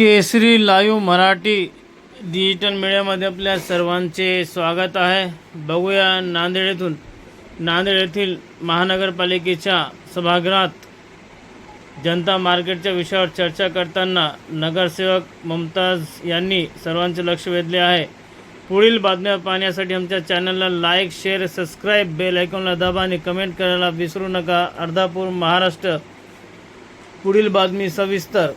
केसरी live Marathi digital मीडियामध्ये आपल्या सर्वांचे स्वागत आहे. बघूया नांदेड येथून. नांदेड येथील महानगरपालिकेच्या सभागृहात जनता मार्केटच्या विषयावर चर्चा करताना नगरसेवक मुमताज यांनी सर्वांचे लक्ष वेधले आहे. पुढील बातम्या पाहण्यासाठी आमच्या चॅनलला लाईक शेअर सबस्क्राईब बेल आयकॉनला दाबा आणि कमेंट करायला विसरू नका. अर्धापूर महाराष्ट्र. पुढील बातमी सविस्तर.